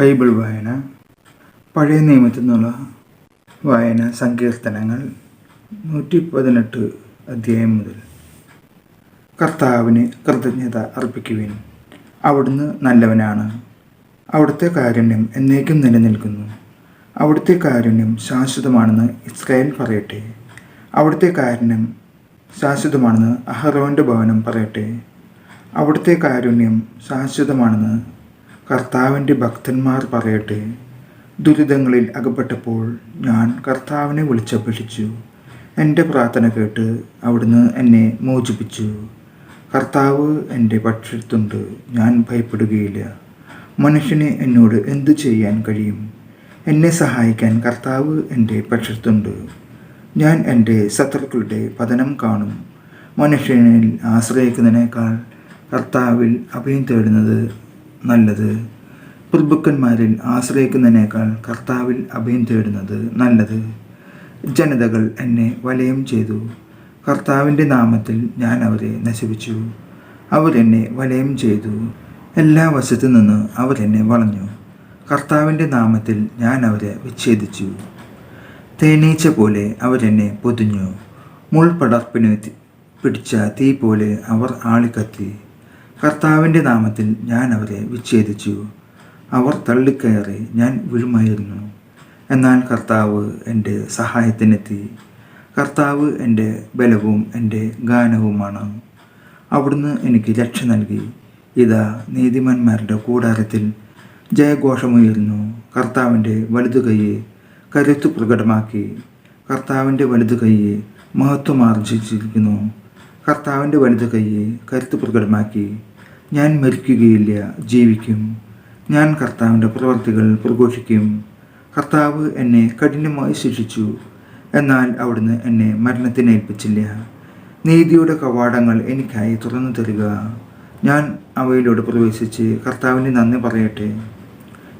Bible വായന പഴയ നിയമത്തിൽ നിന്നുള്ള വായന സങ്കീർത്തനങ്ങൾ നൂറ്റി പതിനെട്ട് അധ്യായം മുതൽ കർത്താവിന് കൃതജ്ഞത അർപ്പിക്കുവിൻ. അവിടുന്ന് നല്ലവനാണ്. അവിടുത്തെ കാരുണ്യം എന്നേക്കും നിലനിൽക്കുന്നു. അവിടുത്തെ കാരുണ്യം ശാശ്വതമാണെന്ന് ഇസ്രായേൽ പറയട്ടെ. അവിടുത്തെ കാരുണ്യം ശാശ്വതമാണെന്ന് അഹ്റോന്റെ ഭവനം പറയട്ടെ. അവിടുത്തെ കാരുണ്യം ശാശ്വതമാണെന്ന് കർത്താവിന്റെ ഭക്തന്മാർ പറയട്ടെ. ദുരിതങ്ങളിൽ അകപ്പെട്ടപ്പോൾ ഞാൻ കർത്താവിനെ വിളിച്ചപേക്ഷിച്ചു. എന്റെ പ്രാർത്ഥന കേട്ട് അവിടുന്ന് എന്നെ മോചിപ്പിച്ചു. കർത്താവ് എന്റെ പക്ഷത്തുണ്ട് ഞാൻ ഭയപ്പെടുകയില്ല. മനുഷ്യന് എന്നോട് എന്തു ചെയ്യാൻ കഴിയും? എന്നെ സഹായിക്കാൻ കർത്താവ് എന്റെ പക്ഷത്തുണ്ട്. ഞാൻ എന്റെ ശത്രുക്കളുടെ പതനം കാണും. മനുഷ്യനിൽ ആശ്രയിക്കുന്നതിനേക്കാൾ കർത്താവിൽ അഭയം തേടുന്നത് നല്ലത്. പ്രഭുക്കന്മാരിൽ ആശ്രയിക്കുന്നതിനേക്കാൾ കർത്താവിൽ അഭയം തേടുന്നത് നല്ലത്. ജനതകൾ എന്നെ വലയം ചെയ്തു. കർത്താവിന്റെ നാമത്തിൽ ഞാൻ അവരെ നശിപ്പിച്ചു. അവരെന്നെ വലയം ചെയ്തു. എല്ലാ വശത്തു നിന്ന് അവരെന്നെ വളഞ്ഞു. കർത്താവിന്റെ നാമത്തിൽ ഞാൻ അവരെ വിച്ഛേദിച്ചു. തേനീച്ച പോലെ അവരെന്നെ പൊതിഞ്ഞു. മുൾപടർപ്പിന് പിടിച്ച തീ പോലെ അവർ ആളിക്കത്തി. കർത്താവിന്റെ നാമത്തിൽ ഞാൻ അവരെ വിച്ഛേദിച്ചു. അവർ തള്ളിക്കയറി ഞാൻ വീഴുമായിരുന്നു. എന്നാൽ കർത്താവ് എന്റെ സഹായത്തിനെത്തി. കർത്താവ് എന്റെ ബലവും എന്റെ ഗാനവുമാണ്. അവിടുന്ന് എനിക്ക് രക്ഷ നൽകി. ഇതാ നീതിമാന്മാരുടെ കൂടാരത്തിൽ ജയഘോഷമുയരുന്നു. കർത്താവിന്റെ വലതു കൈയെ കരുത്ത് പ്രകടമാക്കി. കർത്താവിന്റെ വലതു കൈയെ മഹത്വമാർജിച്ചിരിക്കുന്നു കർത്താവിന്റെ വലതു കൈയെ കരുത്ത് പ്രകടമാക്കി. ഞാൻ മരിക്കുകയില്ല ജീവിക്കും. ഞാൻ കർത്താവിന്റെ പ്രവർത്തികൾ പ്രഘോഷിക്കും. കർത്താവ് എന്നെ കഠിനമായി ശിക്ഷിച്ചു. എന്നാൽ അവിടുന്ന് എന്നെ മരണത്തിന് ഏൽപ്പിച്ചില്ല. നീതിയുടെ കവാടങ്ങൾ എനിക്കായി തുറന്നു തരിക. ഞാൻ അവയിലൂടെ പ്രവേശിച്ച് കർത്താവിന് നന്ദി പറയട്ടെ.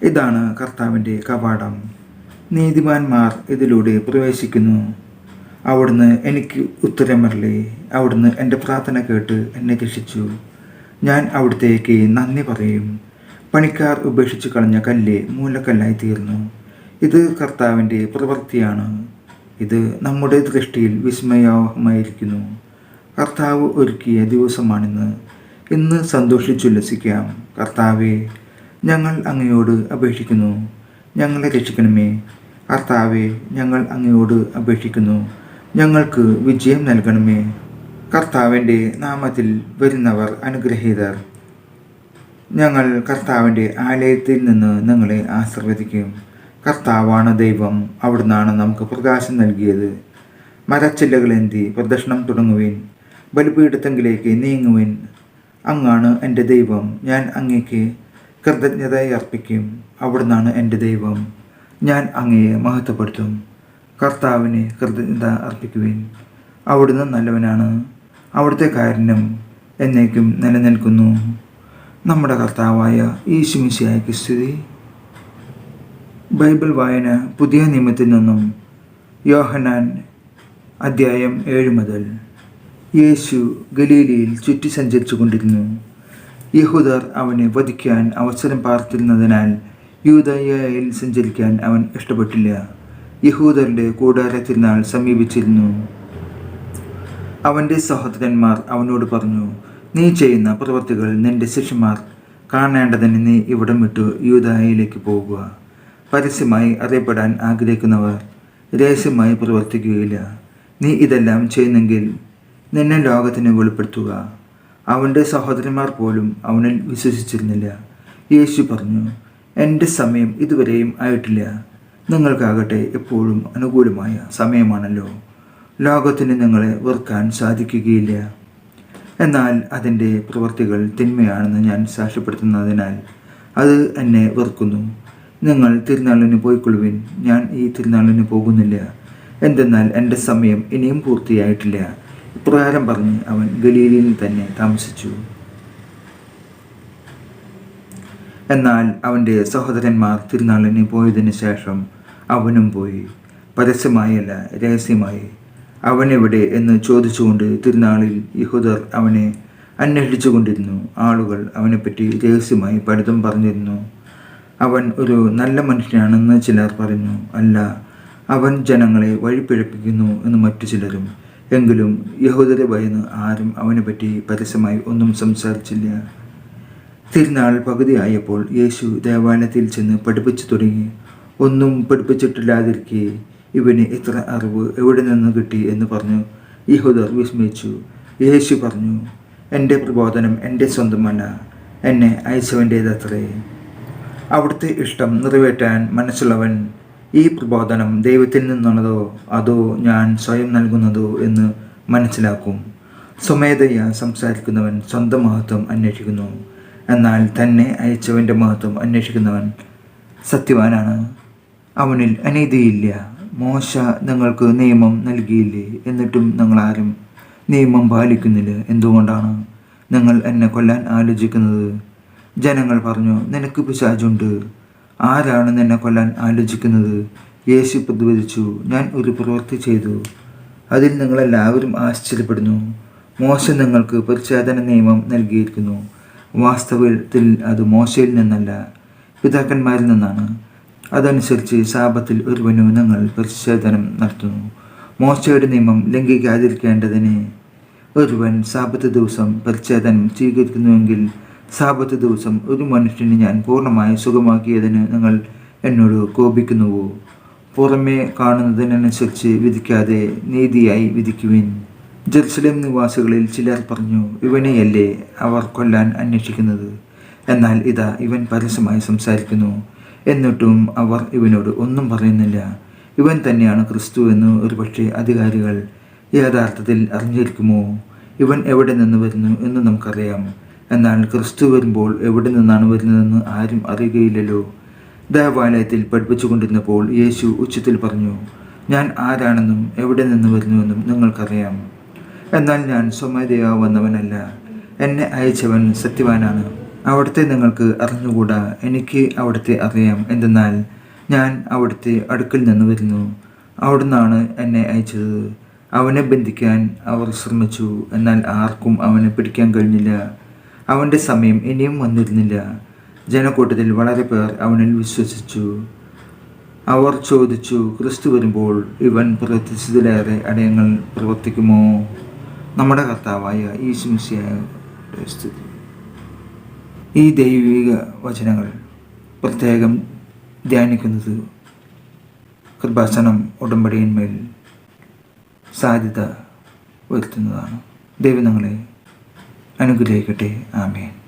ഇതാണ് കർത്താവിന്റെ കവാടം. നീതിമാന്മാർ ഇതിലൂടെ പ്രവേശിക്കുന്നു. അവിടുന്ന് എനിക്ക് ഉത്തരമറിലേ അവിടുന്ന് എന്റെ പ്രാർത്ഥന കേട്ട് എന്നെ രക്ഷിച്ചു. ഞാൻ അവിടത്തേക്ക് നന്ദി പറയും. പണിക്കാർ ഉപേക്ഷിച്ച് കളഞ്ഞ കല്ല് മൂലക്കല്ലായി തീർന്നു. ഇത് കർത്താവിന്റെ പ്രവൃത്തിയാണ്. ഇത് നമ്മുടെ ദൃഷ്ടിയിൽ വിസ്മയമായിരിക്കുന്നു. കർത്താവ് ഒരുക്കിയ ദിവസമാണിന്ന്. ഇന്ന് സന്തോഷിച്ചുല്ലസിക്കാം കർത്താവെ ഞങ്ങൾ അങ്ങയോട് അപേക്ഷിക്കുന്നു. ഞങ്ങളെ രക്ഷിക്കണമേ. കർത്താവെ ഞങ്ങൾ അങ്ങയോട് അപേക്ഷിക്കുന്നു. ഞങ്ങൾക്ക് വിജയം നൽകണമേ. കർത്താവിന്റെ നാമത്തിൽ വരുന്നവർ അനുഗ്രഹീതർ. ഞങ്ങൾ കർത്താവിന്റെ ആലയത്തിൽ നിന്ന് നിങ്ങളെ ആശീർവദിക്കും. കർത്താവാണ് ദൈവം അവിടുന്നാണ് നമുക്ക് പ്രകാശം നൽകിയത്. മരച്ചില്ലകളേന്തി പ്രദക്ഷിണം തുടങ്ങുവിൻ ബലിപീഠത്തെങ്കിലേക്ക് നീങ്ങുവിൻ. അങ്ങാണ് എന്റെ ദൈവം ഞാൻ അങ്ങേക്ക് കൃതജ്ഞത അർപ്പിക്കും. അവിടുന്നാണ് എന്റെ ദൈവം ഞാൻ അങ്ങയെ മഹത്വപ്പെടുത്തും. കർത്താവിന് കൃതജ്ഞത അർപ്പിക്കുവിൻ. അവിടുന്ന് നല്ലവനാണ്. അവിടുത്തെ കാരണം എന്നേക്കും നിലനിൽക്കുന്നു. നമ്മുടെ കർത്താവായ ഈശുമിശിയായ്ക്ക് സ്ഥിതി ബൈബിൾ വായന പുതിയ നിയമത്തിൽ നിന്നും യോഹനാൻ അദ്ധ്യായം ഏഴ് മുതൽ. യേശു ഗലീലയിൽ ചുറ്റി സഞ്ചരിച്ചു കൊണ്ടിരുന്നു. യഹൂദർ അവനെ വധിക്കാൻ അവസരം പാർത്തിരുന്നതിനാൽ യൂതയായിൽ സഞ്ചരിക്കാൻ അവൻ ഇഷ്ടപ്പെട്ടില്ല. യഹൂദരുടെ കൂടാരത്തിരുന്നാൾ സമീപിച്ചിരുന്നു. അവന്റെ സഹോദരന്മാർ അവനോട് പറഞ്ഞു നീ ചെയ്യുന്ന പ്രവർത്തികൾ നിന്റെ ശിഷ്യന്മാർ കാണേണ്ടതിന് നീ ഇവിടം വിട്ടു യൂതായിലേക്ക് പോകുക. പരസ്യമായി അറിയപ്പെടാൻ ആഗ്രഹിക്കുന്നവർ രഹസ്യമായി പ്രവർത്തിക്കുകയില്ല. നീ ഇതെല്ലാം ചെയ്യുന്നെങ്കിൽ നിന്നെ ലോകത്തിന് വെളിപ്പെടുത്തുക. അവന്റെ സഹോദരന്മാർ പോലും അവനിൽ വിശ്വസിച്ചിരുന്നില്ല. യേശു പറഞ്ഞു എന്റെ സമയം ഇതുവരെയും ആയിട്ടില്ല. നിങ്ങൾക്കാകട്ടെ എപ്പോഴും അനുകൂലമായ സമയമാണല്ലോ. ലോകത്തിന് നിങ്ങളെ വെറുക്കാൻ സാധിക്കുകയില്ല. എന്നാൽ അതിന്റെ പ്രവൃത്തികൾ തിന്മയാണെന്ന് ഞാൻ സാക്ഷ്യപ്പെടുത്തുന്നതിനാൽ അത് എന്നെ വെറുക്കുന്നു. നിങ്ങൾ തിരുനാളിന് പോയിക്കൊള്ളുവിൻ. ഞാൻ ഈ തിരുനാളിന് പോകുന്നില്ല. എന്തെന്നാൽ എന്റെ സമയം ഇനിയും പൂർത്തിയായിട്ടില്ല. ഇപ്രകാരം പറഞ്ഞ് അവൻ ഗലീലിയിൽ തന്നെ താമസിച്ചു. എന്നാൽ അവന്റെ സഹോദരന്മാർ തിരുനാളിന് പോയതിനു ശേഷം അവനും പോയി. പരസ്യമായല്ല രഹസ്യമായി. അവനെവിടെ എന്ന് ചോദിച്ചുകൊണ്ട് തിരുനാളിൽ യഹൂദർ അവനെ അന്വേഷിച്ചുകൊണ്ടിരുന്നു. ആളുകൾ അവനെപ്പറ്റി രഹസ്യമായി പലതും പറഞ്ഞിരുന്നു. അവൻ ഒരു നല്ല മനുഷ്യനാണെന്ന് ചിലർ പറഞ്ഞു അല്ല അവൻ ജനങ്ങളെ വഴിപ്പിഴപ്പിക്കുന്നു എന്ന് മറ്റു ചിലരും. എങ്കിലും യഹൂദരെ ഭയന്ന് ആരും അവനെപ്പറ്റി പരസ്യമായി ഒന്നും സംസാരിച്ചില്ല. തിരുനാൾ പകുതിയായപ്പോൾ യേശു ദേവാലയത്തിൽ ചെന്ന് പഠിപ്പിച്ചു തുടങ്ങി. ഒന്നും പഠിപ്പിച്ചിട്ടില്ലാതിരിക്കെ ഇവന് ഇത്ര അറിവ് എവിടെ നിന്ന് കിട്ടി എന്ന് പറഞ്ഞു. യഹൂദർ വിസ്മയിച്ചു. യേശു പറഞ്ഞു എന്റെ പ്രബോധനം എന്റെ സ്വന്തമല്ല എന്നെ അയച്ചവന്റേതത്രേ. അവിടുത്തെ ഇഷ്ടം നിറവേറ്റാൻ മനസ്സുള്ളവൻ ഈ പ്രബോധനം ദൈവത്തിൽ നിന്നുള്ളതോ അതോ ഞാൻ സ്വയം നൽകുന്നതോ എന്ന് മനസ്സിലാക്കും. സ്വമേധയ സംസാരിക്കുന്നവൻ സ്വന്തം മഹത്വം അന്വേഷിക്കുന്നു. എന്നാൽ തന്നെ അയച്ചവന്റെ മഹത്വം അന്വേഷിക്കുന്നവൻ സത്യവാനാണ്. അവനിൽ അനീതിയില്ല. മോശ നിങ്ങൾക്ക് നിയമം നൽകിയില്ലേ? എന്നിട്ടും നിങ്ങളാരും നിയമം പാലിക്കുന്നില്ല. എന്തുകൊണ്ടാണ് നിങ്ങൾ എന്നെ കൊല്ലാൻ ആലോചിക്കുന്നത്? ജനങ്ങൾ പറഞ്ഞു നിനക്ക് പിശാചുണ്ട്. ആരാണ് നിന്നെ കൊല്ലാൻ ആലോചിക്കുന്നത്? യേശു പ്രതിവദിച്ചു ഞാൻ ഒരു പ്രവൃത്തി ചെയ്തു. അതിൽ നിങ്ങളെല്ലാവരും ആശ്ചര്യപ്പെടുന്നു. മോശ നിങ്ങൾക്ക് പരിച്ഛേദന നിയമം നൽകിയിരിക്കുന്നു. വാസ്തവത്തിൽ അത് മോശയിൽ നിന്നല്ല പിതാക്കന്മാരിൽ നിന്നാണ്. അതനുസരിച്ച് ശാപത്തിൽ ഒരുവനു നിങ്ങൾ പരിശോധനം നടത്തുന്നു. മോശയുടെ നിയമം ലംഘിക്കാതിരിക്കേണ്ടതിന് ഒരുവൻ സാപത്ത് ദിവസം പരിച്ഛേദനം സ്വീകരിക്കുന്നുവെങ്കിൽ സാപത്ത് ദിവസം ഒരു മനുഷ്യന് ഞാൻ പൂർണമായി സുഖമാക്കിയതിന് നിങ്ങൾ എന്നോട് കോപിക്കുന്നുവോ? പുറമേ കാണുന്നതിനനുസരിച്ച് വിധിക്കാതെ നീതിയായി വിധിക്കുവിൻ. ജെറുസലേം നിവാസികളിൽ ചിലർ പറഞ്ഞു ഇവനെയല്ലേ അവർ കൊല്ലാൻ അന്വേഷിക്കുന്നത്? എന്നാൽ ഇതാ ഇവൻ പരസ്യമായി സംസാരിക്കുന്നു. എന്നിട്ടും അവർ ഇവനോട് ഒന്നും പറയുന്നില്ല. ഇവൻ തന്നെയാണ് ക്രിസ്തു എന്ന് ഒരുപക്ഷെ അധികാരികൾ യഥാർത്ഥത്തിൽ അറിഞ്ഞിരിക്കുമോ? ഇവൻ എവിടെ നിന്ന് വരുന്നു എന്ന് നമുക്കറിയാം. എന്നാൽ ക്രിസ്തു വരുമ്പോൾ എവിടെ നിന്നാണ് വരുന്നതെന്ന് ആരും അറിയുകയില്ലല്ലോ. ദേവാലയത്തിൽ പഠിപ്പിച്ചുകൊണ്ടിരുന്നപ്പോൾ യേശു ഉച്ചത്തിൽ പറഞ്ഞു ഞാൻ ആരാണെന്നും എവിടെ നിന്ന് വരുന്നുവെന്നും നിങ്ങൾക്കറിയാം. എന്നാൽ ഞാൻ സ്വമേധയാ വന്നവനല്ല. എന്നെ അയച്ചവൻ സത്യവാനാണ്. അവിടുത്തെ നിങ്ങൾക്ക് അറിഞ്ഞുകൂടാ. എനിക്ക് അവിടുത്തെ അറിയാം. എന്തെന്നാൽ ഞാൻ അവിടുത്തെ അടുക്കിൽ നിന്ന് വരുന്നു. അവിടുന്നാണ് എന്നെ അയച്ചത്. അവനെ ബന്ധിക്കാൻ അവർ ശ്രമിച്ചു. എന്നാൽ ആർക്കും അവനെ പിടിക്കാൻ കഴിഞ്ഞില്ല. അവന്റെ സമയം ഇനിയും വന്നിരുന്നില്ല. ജനക്കൂട്ടത്തിൽ വളരെ പേർ അവനിൽ വിശ്വസിച്ചു. അവർ ചോദിച്ചു ക്രിസ്തു വരുമ്പോൾ ഇവൻ പ്രവർത്തിച്ചതിലേറെ അടയങ്ങൾ പ്രവർത്തിക്കുമോ? നമ്മുടെ കർത്താവായ ഈ സ്ഥിതി ഈ ദൈവിക വചനങ്ങൾ പ്രത്യേകം ധ്യാനിക്കുന്നത് കൃപാസനം ഉടമ്പടിയിന്മേൽ സാധ്യത വരുത്തുന്നതാണ്. ദൈവം നിങ്ങളെ അനുഗ്രഹിക്കട്ടെ. ആമേൻ.